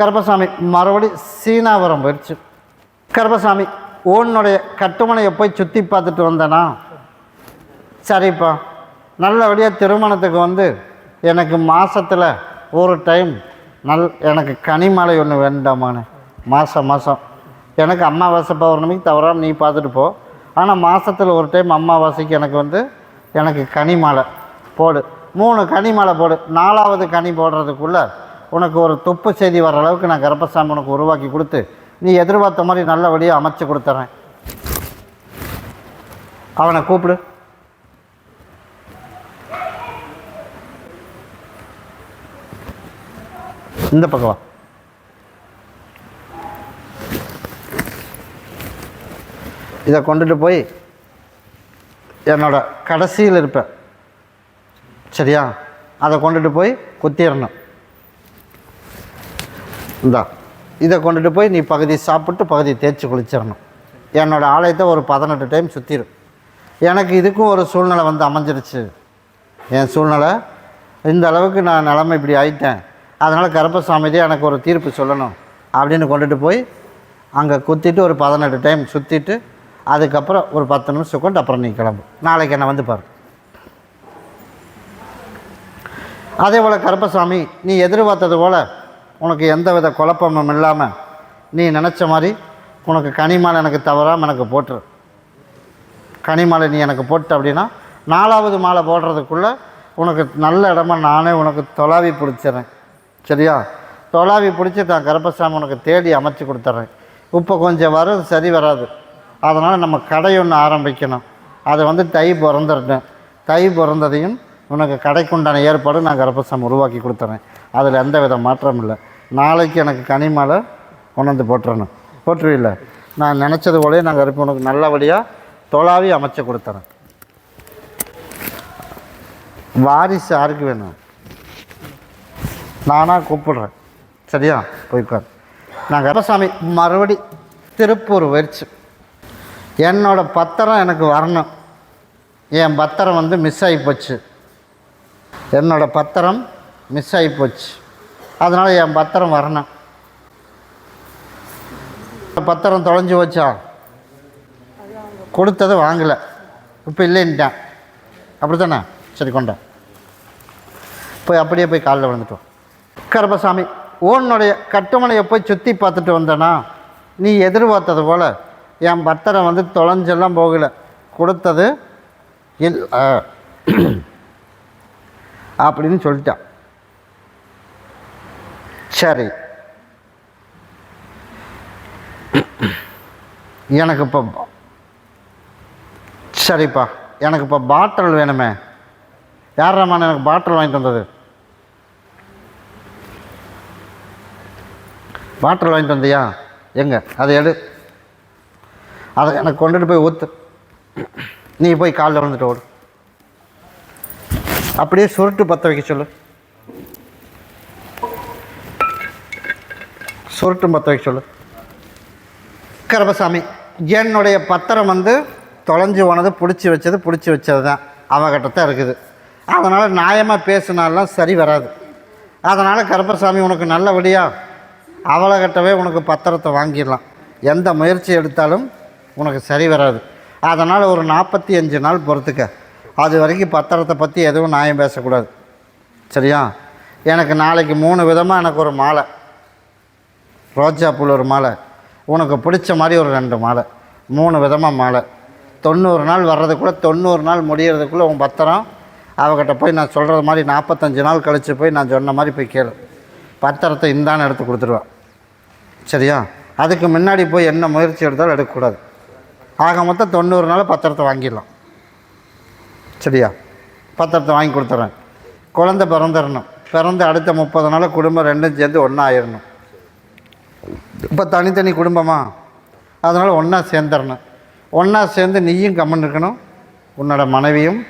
கருப்பசாமி மறுபடி சீனாபுரம் போயிடுச்சு. கருப்பசாமி உன்னுடைய கட்டுமனையை போய் சுற்றி பார்த்துட்டு வந்தேனா? சரிப்பா. நல்லபடியாக திருமணத்துக்கு வந்து எனக்கு மாதத்தில் ஒரு டைம் நல் எனக்கு கனிமலை ஒன்று வேண்டாமான்னு மாதம் மாதம் எனக்கு அம்மாவாசை பௌர்ணமிக்கு தவறாமல் நீ பார்த்துட்டு போ. ஆனால் மாதத்தில் ஒரு டைம் அம்மாவாசைக்கு எனக்கு வந்து எனக்கு கனிமலை போடு. மூணு கனிமலை போடு. நாலாவது கனி போடுறதுக்குள்ளே உனக்கு ஒரு துப்பு செய்தி வர அளவுக்கு நான் கருப்பசாமி உனக்கு உருவாக்கி கொடுத்து நீ எதிர்பார்த்த மாதிரி நல்லபடியாக அமைச்சு கொடுத்துட்றேன் அவனை கூப்பிடு. இந்த பக்கம் இதை கொண்டுட்டு போய் என்னோட கடைசியில் இருப்பேன். சரியா? அதை கொண்டுட்டு போய் குத்திடணும். இந்தா இதை கொண்டுட்டு போய் நீ பகுதி சாப்பிட்டு பகுதி தேய்ச்சி குளிச்சிடணும். என்னோடய ஆலயத்தை ஒரு பதினெட்டு டைம் சுற்றிடும் எனக்கு இதுக்கும் ஒரு சூழ்நிலை வந்து அமைஞ்சிருச்சு. என் சூழ்நிலை இந்த அளவுக்கு நான் நிலமை இப்படி ஆயிட்டேன். அதனால் கருப்பசாமிதே எனக்கு ஒரு தீர்ப்பு சொல்லணும் அப்படின்னு கொண்டுட்டு போய் அங்கே குத்திட்டு ஒரு பதினெட்டு டைம் சுற்றிட்டு அதுக்கப்புறம் ஒரு பத்து நிமிஷம் கொண்டு அப்புறம் நீ கிளம்பு. நாளைக்கு என்னை வந்து பாரு. அதே போல் கருப்பசாமி நீ எதிர்பார்த்தது போல் உனக்கு எந்த வித குழப்பமும் இல்லாமல் நீ நினச்ச மாதிரி உனக்கு கனிமாலை எனக்கு தவறாமல் எனக்கு போட்டுரு. கனிமாலை நீ எனக்கு போட்ட அப்படின்னா நாலாவது மாலை போடுறதுக்குள்ளே உனக்கு நல்ல இடமா நானே உனக்கு தொலாவி பிடிச்சிட்றேன். சரியா? தொலாவி பிடிச்சி நான் கருப்பசாமி உனக்கு தேடி அமைச்சு கொடுத்துட்றேன். இப்போ கொஞ்சம் வரும் சரி வராது. அதனால் நம்ம கடை ஒன்று ஆரம்பிக்கணும். அது வந்து தை பிறந்துருட்டேன் தை பிறந்ததையும் உனக்கு கடைக்குண்டான ஏற்பாடு நான் கருப்பசாமி உருவாக்கி கொடுத்துறேன் அதில் எந்த வித மாற்றம் இல்லை. நாளைக்கு எனக்கு கனிமாலை கொண்டாந்து போட்டுறணும். போட்டுருவில்ல? நான் நினச்சது போலே நான் கருப்பு உனக்கு நல்லபடியாக தொலாவி அமைச்சு கொடுத்துறேன். வாரிசு யாருக்கு வேணும்? நானாக கூப்பிடுறேன். சரியா? போய்க்கார் நான் கருப்பசாமி மறுபடி திருப்பூர் வரிச்சு என்னோடய பத்திரம் எனக்கு வரணும். என் பத்திரம் வந்து மிஸ் ஆகி போச்சு. என்னோட பத்திரம் மிஸ் ஆகி போச்சு. அதனால் என் பத்திரம் வரணும். பத்திரம் தொலைஞ்சு வச்சா கொடுத்ததை வாங்கலை. இப்போ இல்லைன்ட்டான். அப்படி தானே சரி கொண்டேன் போய் அப்படியே போய் காலில் விழுந்துட்டோம் கருப்பசாமி உன்னுடைய கட்டுமனையை போய் சுற்றி பார்த்துட்டு வந்தேனா? நீ எதிர்பார்த்தது போல். என் பத்திரம் வந்து தொலைஞ்செல்லாம் போகலை. கொடுத்தது இல் அப்படின்னு சொல்லிட்டான். சரி. எனக்கு இப்போ சரிப்பா. எனக்கு இப்போ பாட்டில் வேணுமே. யார் ரமான் எனக்கு பாட்டில் வாங்கி தந்தது? பாட்டில் வாங்கிட்டு வந்தியா எங்க? அதை எடு. அதை எனக்கு கொண்டுட்டு போய் ஊற்று நீ போய் காலில் விழுந்துட்டு ஓடு. அப்படியே சுருட்டு பற்ற வைக்க சொல்லு. சுருட்டும் பற்ற வைக்க சொல்லு. கருப்பசாமி என்னுடைய பத்திரம் வந்து தொலைஞ்சு போனது பிடிச்சி வச்சது பிடிச்சி வச்சது தான் அவகிட்ட தான் இருக்குது. அதனால் நியாயமாக பேசினாலாம் சரி வராது. அதனால் கருப்பசாமி உனக்கு நல்லபடியாக அவளைகிட்டவே உனக்கு பத்திரத்தை வாங்கிடலாம். எந்த முயற்சி எடுத்தாலும் உனக்கு சரி வராது. அதனால் ஒரு நாற்பத்தி அஞ்சு நாள் பொறுத்துக்க. அது வரைக்கும் பத்திரத்தை பற்றி எதுவும் நியாயம் பேசக்கூடாது. சரியா? எனக்கு நாளைக்கு மூணு விதமாக எனக்கு ஒரு மாலை. ரோஜா ஒரு மாலை. உனக்கு பிடிச்ச மாதிரி ஒரு ரெண்டு மாலை. மூணு விதமாக மாலை. தொண்ணூறு நாள் வர்றதுக்குள்ளே தொண்ணூறு நாள் முடியறதுக்குள்ளே உன் பத்திரம் அவகிட்ட போய் நான் சொல்கிறது மாதிரி நாற்பத்தஞ்சு நாள் கழித்து போய் நான் சொன்ன மாதிரி போய் கேளு. பத்திரத்தை இந்தான்னு எடுத்து கொடுத்துருவேன் சரியா? அதுக்கு முன்னாடி போய் என்ன முயற்சி எடுத்தாலும் எடுக்கக்கூடாது. ஆக மொத்தம் தொண்ணூறு நாள் பத்திரத்தை வாங்கிடலாம். சரியா? பத்திரத்தை வாங்கி கொடுத்துட்றேன் குழந்தை பிறந்துடணும். பிறந்து அடுத்த முப்பது நாள் குடும்பம் ரெண்டும் சேர்ந்து ஒன்றா ஆயிடணும். இப்போ தனித்தனி குடும்பமா? அதனால் ஒன்றா சேர்ந்துடணும் ஒன்றா சேர்ந்து நீயும் கம்மன் இருக்கணும். உன்னோட மனைவியும்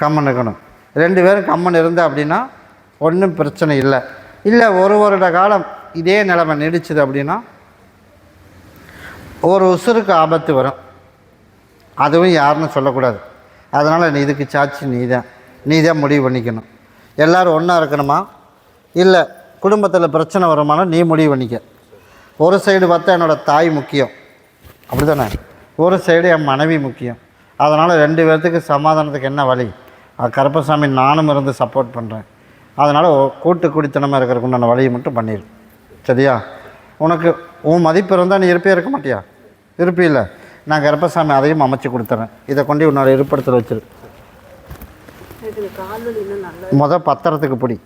கம்மன் இருக்கணும். ரெண்டு பேரும் கம்மன் இருந்த அப்படின்னா ஒன்றும் பிரச்சனை இல்லை. இல்லை ஒரு வருட காலம் இதே நிலைமை நீடிச்சுது அப்படின்னா ஒரு உசுருக்கு ஆபத்து வரும். அதுவும் யாருன்னு சொல்லக்கூடாது. அதனால் நீ இதுக்கு சாட்சி நீ தான் நீ தான் முடிவு பண்ணிக்கணும். எல்லோரும் ஒன்றா இருக்கணுமா? இல்லை குடும்பத்தில் பிரச்சனை வருமானம் நீ முடிவு பண்ணிக்க. ஒரு சைடு பார்த்தா என்னோடய தாய் முக்கியம். அப்படி தானே ஒரு சைடு என் மனைவி முக்கியம். அதனால் ரெண்டு பேர்த்துக்கு சமாதானத்துக்கு என்ன வழி? கருப்பசாமி நானும் இருந்து சப்போர்ட் பண்ணுறேன் அதனால் கூட்டு குடித்தனமாக இருக்கிறதுக்கு உண்டான வழியை மட்டும் பண்ணிடு சரியா? உனக்கு உன் மதிப்பு இருந்தால் நீ இருப்பே இருக்க மாட்டியா? இருப்பில்ல. நான் கருப்பசாமி அதையும் அமைச்சு கொடுத்துறேன். இதை கொண்டு உன்னோட இருப்பிடத்தில் வச்சிரு. முத பத்திரத்துக்கு பிடி.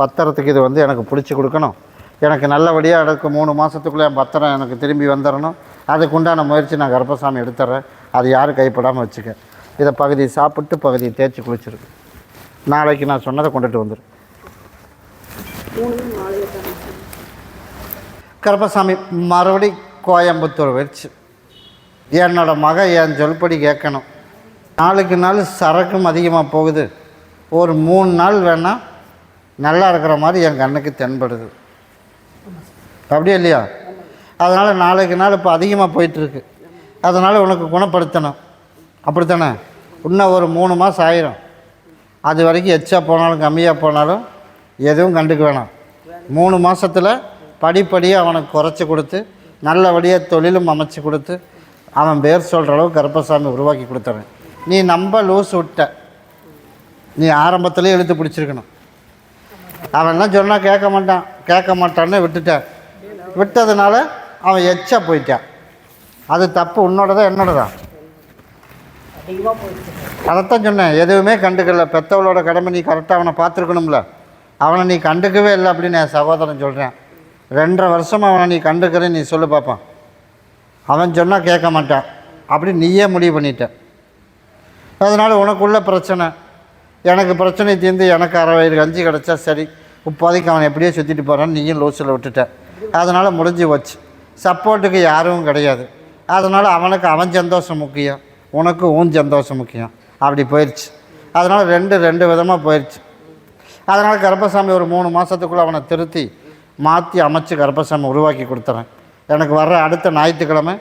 பத்திரத்துக்கு இது வந்து எனக்கு பிடிச்சி கொடுக்கணும். எனக்கு நல்லபடியாக எனக்கு மூணு மாதத்துக்குள்ளே என் பத்திரம் எனக்கு திரும்பி வந்துடணும் அதுக்குண்டான முயற்சி நான் கர்ப்பசாமி எடுத்துட்றேன் அது யாரும் கைப்படாமல் வச்சுக்க. இதை பகுதி சாப்பிட்டு பகுதியை தேய்ச்சி குளிச்சிருக்கு நாளைக்கு நான் சொன்னதை கொண்டுட்டு வந்துடும் மூணு கருப்பசாமி மறுபடி கோயம்புத்தூர் வச்சு என்னோட மக என் சொல்படி கேட்கணும். நாளுக்கு நாள் சரக்கும் அதிகமாக போகுது. ஒரு மூணு நாள் வேணால் நல்லா இருக்கிற மாதிரி என் கண்ணுக்கு தென்படுது. அப்படியே இல்லையா? அதனால் நாளைக்கு நாள் இப்போ அதிகமாக போயிட்டுருக்கு. அதனால் உனக்கு குணப்படுத்தணும். அப்படித்தானே? இன்னும் ஒரு மூணு மாதம் ஆயிரும். அது வரைக்கும் எச்சா போனாலும் கம்மியாக போனாலும் எதுவும் கண்டுக்க வேணாம். மூணு மாதத்தில் படிப்படியாக அவனுக்கு குறைச்சி கொடுத்து நல்லபடியாக தொழிலும் அமைச்சு கொடுத்து அவன் பேர் சொல்கிற அளவுக்கு கருப்பசாமி உருவாக்கி கொடுத்துறேன். நீ நம்ப லூஸ் விட்ட. நீ ஆரம்பத்துலேயே எழுத்து பிடிச்சிருக்கணும். அவன்லாம் சொன்னால் கேட்க மாட்டான். கேட்க மாட்டான்னு விட்டுட்டேன். விட்டதுனால அவன் எச்சா போயிட்டான். அது தப்பு உன்னோடதா தான் அதிகமாக போயிடுச்சு அதைத்தான் சொன்னேன். எதுவுமே கண்டுக்கல. பெத்தவளோட கடமை நீ கரெக்டாக அவனை பார்த்துருக்கணும்ல. அவனை நீ கண்டுக்கவே இல்லை அப்படின்னு என் சகோதரன் சொல்கிறேன் ரெண்டரை வருஷம் அவனை நீ கண்டுக்கிறேன்னு நீ சொல்லு பார்ப்பான் அவன் சொன்னால் கேட்க மாட்டான். அப்படி நீயே முடிவு பண்ணிட்ட. அதனால் உனக்குள்ள பிரச்சனை. எனக்கு பிரச்சனை தீர்ந்து எனக்கு அரை வயிறு கஞ்சி கிடச்சா சரி. இப்போதைக்கு அவன் எப்படியோ சுற்றிட்டு போகிறான்னு நீயும் லூசில் விட்டுட்ட. அதனால் முடிஞ்சு வச்சு சப்போர்ட்டுக்கு யாரும் கிடையாது. அதனால் அவனுக்கு அவன் சந்தோஷம் முக்கியம். உனக்கு உன் சந்தோஷம் முக்கியம். அப்படி போயிடுச்சு அதனால் ரெண்டு ரெண்டு விதமாக போயிடுச்சு அதனால் கருப்பசாமி ஒரு மூணு மாதத்துக்குள்ளே அவனை திருத்தி மாற்றி அமைச்சு கருப்பசாமி உருவாக்கி கொடுத்துறேன். எனக்கு வர்ற அடுத்த ஞாயிற்றுக்கிழமை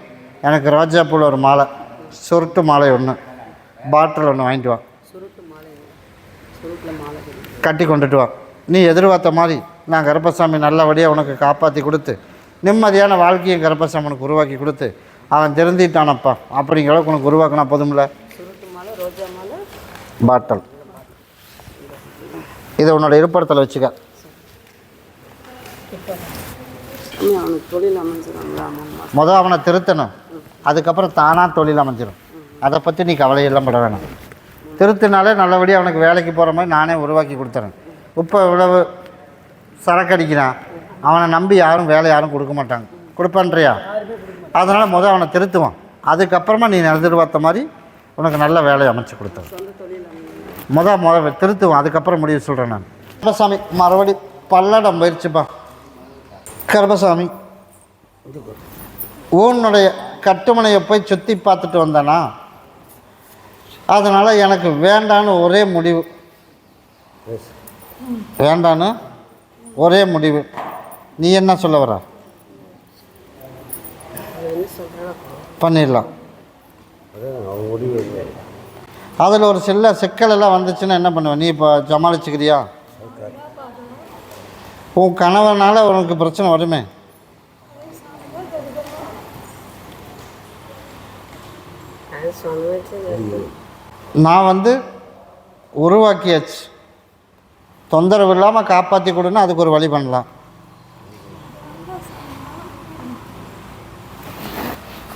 எனக்கு ரோஜாப்பூவில் ஒரு மாலை சுருட்டு மாலை ஒன்று பாட்டில் ஒன்று வாங்கிட்டு வா. கட்டி கொண்டுட்டு வா. நீ எதிர்பார்த்த மாதிரி நான் கருப்பசாமி நல்லபடியாக உனக்கு காப்பாற்றி கொடுத்து நிம்மதியான வாழ்க்கையும் கருப்பசாமி உனக்கு உருவாக்கி கொடுத்து அவன் திருந்திட்டானப்பா. அப்படிங்கிற அளவுக்கு உனக்கு உருவாக்கினா போதும்ல? பாட்டல். இதை உன்னோட இருப்பிடத்தில் வச்சுக்க. மொதல் அவனை திருத்தணும். அதுக்கப்புறம் தானாக தொழில் அமைஞ்சிடும் அதை பற்றி நீ கவலையெல்லாம் பட வேணாம். திருத்தினாலே நல்லபடியாக அவனுக்கு வேலைக்கு போகிற மாதிரி நானே உருவாக்கி கொடுத்துறேன். இப்போ இவ்வளவு சரக்கு அடிக்கிறான் அவனை நம்பி யாரும் வேலை யாரும் கொடுக்க மாட்டாங்க. கொடுப்பான்றியா? அதனால் முதல் அவனை திருத்துவான். அதுக்கப்புறமா நீ எதிர்பார்த்த மாதிரி உனக்கு நல்ல வேலையை அமைச்சு கொடுத்தேன். மொதல் தொழில் திருத்துவான். முத திருத்துவோம் அதுக்கப்புறம் முடிவு சொல்கிறேன் நான். கருப்பசாமி மறுபடி பல்லடம் போயிடுச்சுப்பா கருபசாமி உன்னுடைய கட்டுமனையை போய் சுற்றி பார்த்துட்டு வந்தேனா? அதனால் எனக்கு வேண்டான்னு ஒரே முடிவு. வேண்டான்னு? ஒரே முடிவு. நீ என்ன சொல்ல வர பண்ணிடலாம். அதில் ஒரு சில சிக்கலெல்லாம் வந்துச்சுன்னா என்ன பண்ணுவ? நீ இப்போ சமாளிச்சுக்கிறியா? உன் கணவனால் உனக்கு பிரச்சனை வருமே? நான் வந்து உருவாக்கியாச்சு. தொந்தரவு இல்லாமல் காப்பாற்றி கொடுன்னா அதுக்கு ஒரு வழி பண்ணலாம்.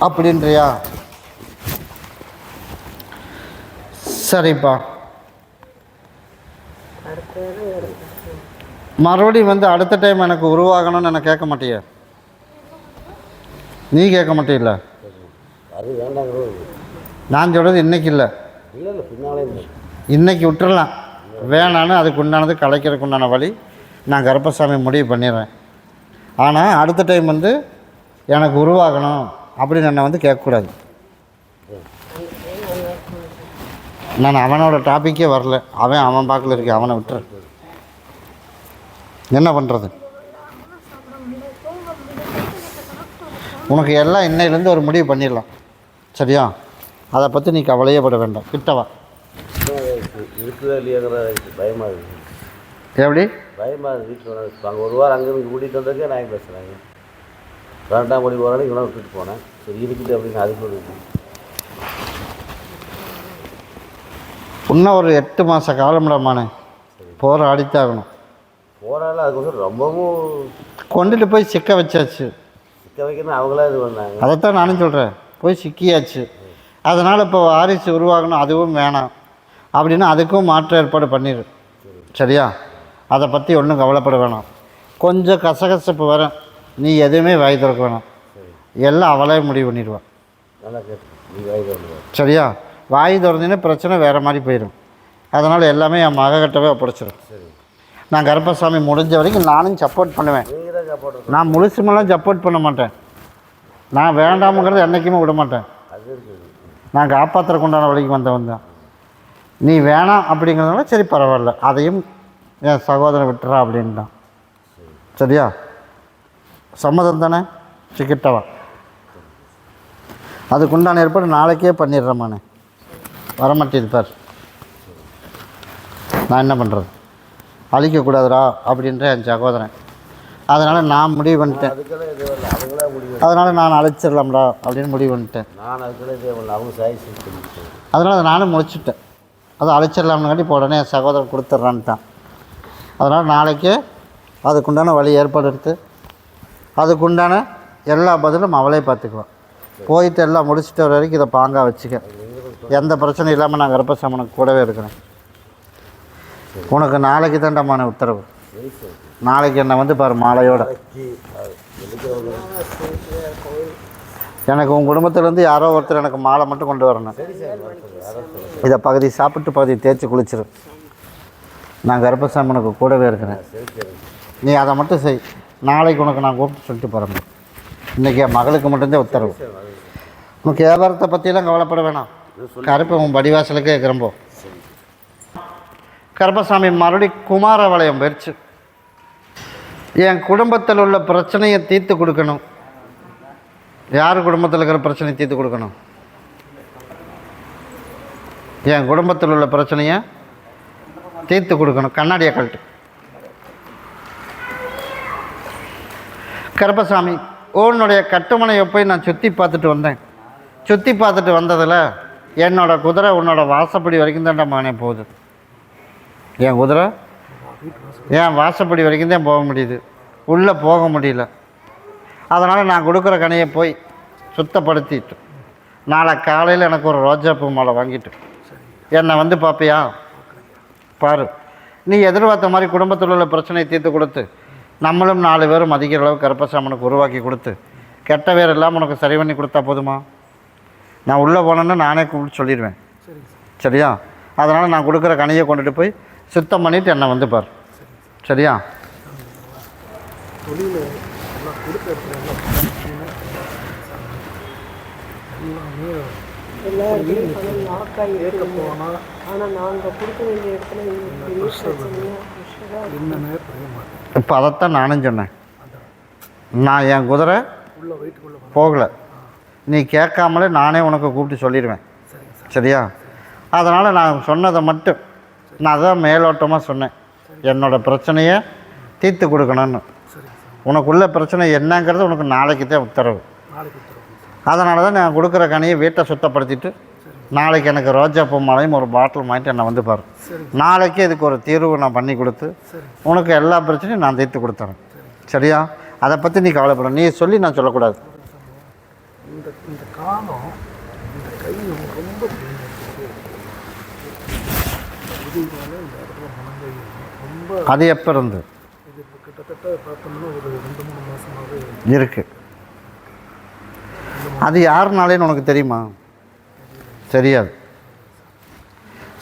அப்படின்றியா? சரிப்பா. மறுபடியும் வந்து அடுத்த டைம் எனக்கு உருவாகணும்னு எனக்கு கேட்க மாட்டியா? நீ கேட்க மாட்டீல்ல நான் சொல்கிறது இன்னைக்கு இல்லை. இன்னைக்கு விட்டுறலாம். வேணான்னு அதுக்கு உண்டானது கலைக்கிறதுக்கு உண்டான வழி நான் கருப்பசாமி முடிவு பண்ணிடுறேன். ஆனால் அடுத்த டைம் வந்து எனக்கு உருவாகணும் அப்படின்னு என்னை வந்து கேட்கக்கூடாது. நான் அவனோட டாப்பிக்கே வரல. அவன் அவன் பார்க்கல இருக்கு அவனை விட்டுற என்ன பண்ணுறது உனக்கு எல்லாம் இன்னையிலேருந்து ஒரு முடிவு பண்ணிடலாம். சரியா? அதை பற்றி நீ கவலையே பட வேண்டாம். கிட்டவா இருக்குதா இல்லையாங்கிற பயமாக இருக்குது எப்படி? பயமாக இருக்குது வீட்டில் அங்கே ஒரு வாரம் அங்கேருந்து கூட்டிகிட்டு வந்ததுக்கே நான் பேசுகிறாங்க பன்னெண்டாம் மணி போகிறாலும் இங்கே விட்டுட்டு போனேன். சரி இருக்குது அப்படின்னு அதுக்கு ஒரு இது. இன்னும் ஒரு எட்டு மாத காலம்டாமானே போராடித்தாகணும் போனாலும் அதுக்கோசரம் ரொம்பவும் கொண்டுட்டு போய் சிக்க வச்சாச்சு. சிக்க வைக்கணும் அவங்களா இது பண்ணாங்க. அதைத்தான் நானும் சொல்கிறேன் போய் சிக்கியாச்சு. அதனால் இப்போ வாரிசு உருவாகணும் அதுவும் வேணாம். அப்படின்னு அதுக்கும் மாற்று ஏற்பாடு பண்ணிடு சரியா? அதை பற்றி ஒன்றும் கவலைப்பட வேணாம். கொஞ்சம் கசகசப்பு வரும். நீ எதுவுமே வாய் திறக்க வேணாம். எல்லாம் அவளே முடிவு பண்ணிடுவான் சரியா? வாய் திறந்தீங்கன்னா பிரச்சனை வேறு மாதிரி போயிடும் அதனால் எல்லாமே என் மகக்கிட்டவே ஒப்படைச்சிடும் நான் கருப்பசாமி முடிஞ்ச வரைக்கும் நானும் சப்போர்ட் பண்ணுவேன். நான் முழுசுமெல்லாம் சப்போர்ட் பண்ண மாட்டேன். நான் வேண்டாமுங்கிறது என்றைக்குமே விட மாட்டேன். நான் காப்பாற்றுறக்கு உண்டான வழிக்கு வந்தவன் தான். நீ வேணாம் அப்படிங்கிறதுனால சரி பரவாயில்ல. அதையும் என் சகோதரன் விட்டுறா அப்படின்ட்டான். சரியா? சம்மதம் தானே? சிக்கிட்டவா அதுக்குண்டான ஏற்பாடு நாளைக்கே பண்ணிடுறேம்மாண்ணே வரமாட்டேது பார். நான் என்ன பண்ணுறது அழிக்கக்கூடாதுடா அப்படின்ற என் சகோதரன். அதனால் நான் முடிவு பண்ணிட்டேன். அதனால் நான் அழைச்சிடலாம்டா அப்படின்னு முடிவு பண்ணிட்டேன். அதனால் அதை நானும் முடிச்சுட்டேன் அது அழைச்சிடலாம்னுங்காட்டி இப்போ உடனே சகோதரன் கொடுத்துட்றான்ட்டான். அதனால் நாளைக்கு அதுக்குண்டான வழி ஏற்பாடு எடுத்து அதுக்குண்டான எல்லா பதிலும் அவளே பார்த்துக்குவான். போயிட்டு எல்லாம் முடிச்சுட்டு வர வரைக்கும் இதை பாங்காக வச்சுக்க. எந்த பிரச்சனையும் இல்லாமல் நான் கர்ப்பசாமனுக்கு கூடவே இருக்கிறேன். உனக்கு நாளைக்கு தான்டாமான உத்தரவு. நாளைக்கு என்னை வந்து பாரு மாலையோட. எனக்கு உன் குடும்பத்துலேருந்து யாரோ ஒருத்தர் எனக்கு மாலை மட்டும் கொண்டு வரணும். இதை பகுதி சாப்பிட்டு பகுதி தேய்ச்சி குளிச்சிடும் நான் கர்ப்பசாமனுக்கு கூடவே இருக்கிறேன். நீ அதை மட்டும் செய். நாளைக்கு உனக்கு நான் கூப்பிட்டு சொல்லிட்டு போகிறேன் இன்றைக்கி என் மகளுக்கு மட்டும்தான் உத்தரவு. உனக்கு வியாபாரத்தை பற்றிலாம் கவலைப்பட வேணாம். கருப்பு உன் படிவாசலுக்கே இருக்கிறம்போ கருப்பசாமி மறுபடி குமாரவளையம் போயிடுச்சு என் குடும்பத்தில் உள்ள பிரச்சனையை தீர்த்து கொடுக்கணும். யார் குடும்பத்தில் இருக்கிற பிரச்சனையை தீர்த்து கொடுக்கணும்? என் குடும்பத்தில் உள்ள பிரச்சனையை தீர்த்து கொடுக்கணும்? கண்ணாடியை கழட்டு. கருப்பசாமி உன்னுடைய கட்டுமனையை போய் நான் சுற்றி பார்த்துட்டு வந்தேன். சுற்றி பார்த்துட்டு வந்ததில் என்னோடய குதிரை உன்னோட வாசப்படி வரைக்கும் தான்டா மகனே போகுது. என் குதிரை? என் வாசப்படி வரைக்கும் தான் போக முடியுது. உள்ளே போக முடியல. அதனால் நான் கொடுக்குற கனையை போய் சுத்தப்படுத்திட்டு நாளை காலையில் எனக்கு ஒரு ரோஜாப்பூ மாலை வாங்கிட்டு. என்னை வந்து பார்ப்பியா பாரு நீ எதிர்பார்த்த மாதிரி குடும்பத்தில் உள்ள பிரச்சனையை தீர்த்து கொடுத்து நம்மளும் நாலு பேரும் மதிக்கிற அளவு கருப்பசாமனுக்கு உருவாக்கி கொடுத்து கெட்ட பேர் எல்லாம் உனக்கு சரி பண்ணி கொடுத்தா போதுமா? நான் உள்ளே போனேன்னு நானே கூப்பிட்டு சொல்லிடுவேன். சரியா? அதனால் நான் கொடுக்குற கனியை கொண்டுட்டு போய் சுத்தம் பண்ணிவிட்டு என்னை வந்து பார். சரியா? எல்லா இடத்துலையும் பணம் லாக் ஆகி இருக்கு ஆனால் நாங்கள் கொடுக்க வேண்டிய இடத்துல எங்களுக்கு பெரிய பிரச்சனையா விஷயம் இப்போ அதைத்தான் நானும் சொன்னேன். நான் என் குதிரை போகலை. நீ கேட்காமலே நானே உனக்கு கூப்பிட்டு சொல்லிடுவேன். சரியா? அதனால் நான் சொன்னதை மட்டும் நான் அதான் மேலோட்டமாக சொன்னேன். என்னோட பிரச்சனையை தீர்த்து கொடுக்கணும்னு. உனக்குள்ள பிரச்சனை என்னங்கிறது உனக்கு நாளைக்கு தான் உத்தரவு. அதனால தான் நான் கொடுக்குற கனியை வீட்டை சுத்தப்படுத்திட்டு நாளைக்கு எனக்கு ரோஜா பூ மாலையும் ஒரு பாட்டில் வாங்கிட்டு என்னை வந்து பாரு. நாளைக்கு இதுக்கு ஒரு தீர்வு நான் பண்ணி கொடுத்து உனக்கு எல்லா பிரச்சனையும் நான் தீர்த்து கொடுத்துறேன். சரியா? அதை பற்றி நீ கவலைப்பட நீ சொல்லி நான் சொல்லக்கூடாது. இந்த இந்த காலம் இந்த கை ரொம்ப இதுனால இந்த இடத்துல மனங்கை ரொம்ப அது எப்போ இருந்து? இது இப்போ கிட்டத்தட்ட பார்த்தோம்னா ஒரு ரெண்டு மூணு மாதமாகவே இருக்குது அது யாருனாலேன்னு உனக்கு தெரியுமா? தெரியாது.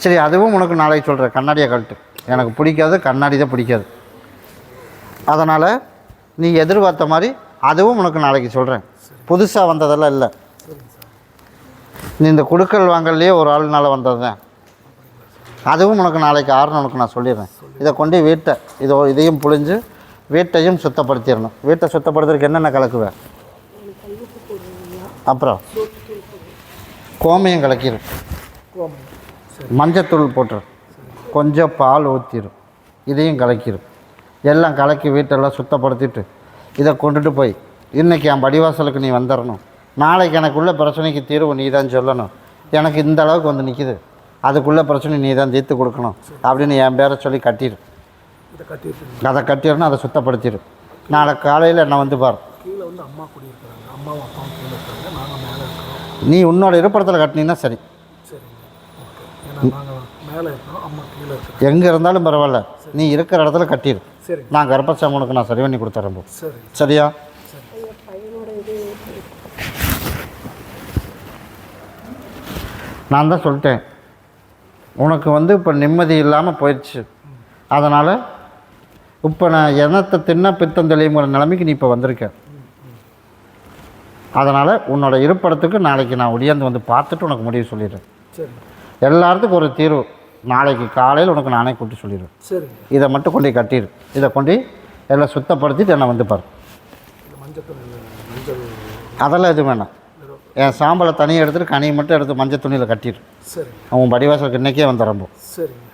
சரி அதுவும் உனக்கு நாளைக்கு சொல்கிறேன் கண்ணாடியை கழட்டு. எனக்கு பிடிக்காது கண்ணாடி தான் பிடிக்காது. அதனால் நீ எதிர்பார்த்த மாதிரி அதுவும் உனக்கு நாளைக்கு சொல்கிறேன் புதுசாக வந்ததெல்லாம் இல்லை. நீ இந்த குடுக்கல் வாங்கல்லையே ஒரு ஆளுனால வந்தது தான் அதுவும் உனக்கு நாளைக்கு ஆறுன்னு உனக்கு நான் சொல்லிடுறேன். இதை கொண்டு வீட்டை இதோ இதையும் புழிஞ்சு வீட்டையும் சுத்தப்படுத்திடணும். வீட்டை சுத்தப்படுத்துறதுக்கு என்னென்ன கலக்குவேன் அப்புறம் கோமையும் கலக்கிடு மஞ்சத்தூள் போட்டுரு. கொஞ்சம் பால் ஊற்றிடும் இதையும் கலக்கிடும் எல்லாம் கலக்கி வீட்டெல்லாம் சுத்தப்படுத்திட்டு இதை கொண்டுட்டு போய் இன்றைக்கி என் படிவாசலுக்கு நீ வந்துடணும் நாளைக்கு எனக்குள்ள பிரச்சனைக்கு தீர்வு நீ தான் சொல்லணும். எனக்கு இந்த அளவுக்கு வந்து நிற்கிது அதுக்குள்ளே பிரச்சனை நீ தான் தீர்த்து கொடுக்கணும். அப்படின்னு என் பேரை சொல்லி கட்டிடு அதை கட்டிடணும் அதை சுத்தப்படுத்திடு நாளை காலையில் என்னை வந்து பார். நீ உன்னோட இருப்பிடத்தில் கட்டினீங்கன்னா சரி. எங்கே இருந்தாலும் பரவாயில்ல. நீ இருக்கிற இடத்துல கட்டிடு நான் கர்ப்பசாமி உனக்கு நான் சரி பண்ணி கொடுத்துறேன் சரியா? நான் தான் சொல்லிட்டேன். உனக்கு வந்து இப்போ நிம்மதி இல்லாமல் போயிடுச்சு. அதனால் இப்போ நான் எண்ணத்தை தின்ன பித்தம் தெளிவுங்கிற நிலைமைக்கு நீ இப்போ வந்திருக்க. அதனால் உன்னோட இருப்பிடத்துக்கு நாளைக்கு நான் ஒடியாந்து வந்து பார்த்துட்டு உனக்கு முடிவு சொல்லிடுறேன். சரிங்க எல்லாத்துக்கும் ஒரு தீர்வு. நாளைக்கு காலையில் உனக்கு நானே கூட்டி சொல்லிடுவேன் இதை மட்டும் கொண்டு கட்டிடு. இதை கொண்டு எல்லாம் சுத்தப்படுத்திட்டு என்னை வந்து பாரு. அதெல்லாம் எதுவும் வேணாம். என் சாம்பலை தனியாக எடுத்துட்டு கனியை மட்டும் எடுத்து மஞ்சள் துணியில் கட்டிடு. அவன் படிவாசலுக்கு இன்றைக்கே வந்துடுறம்போ சரிங்க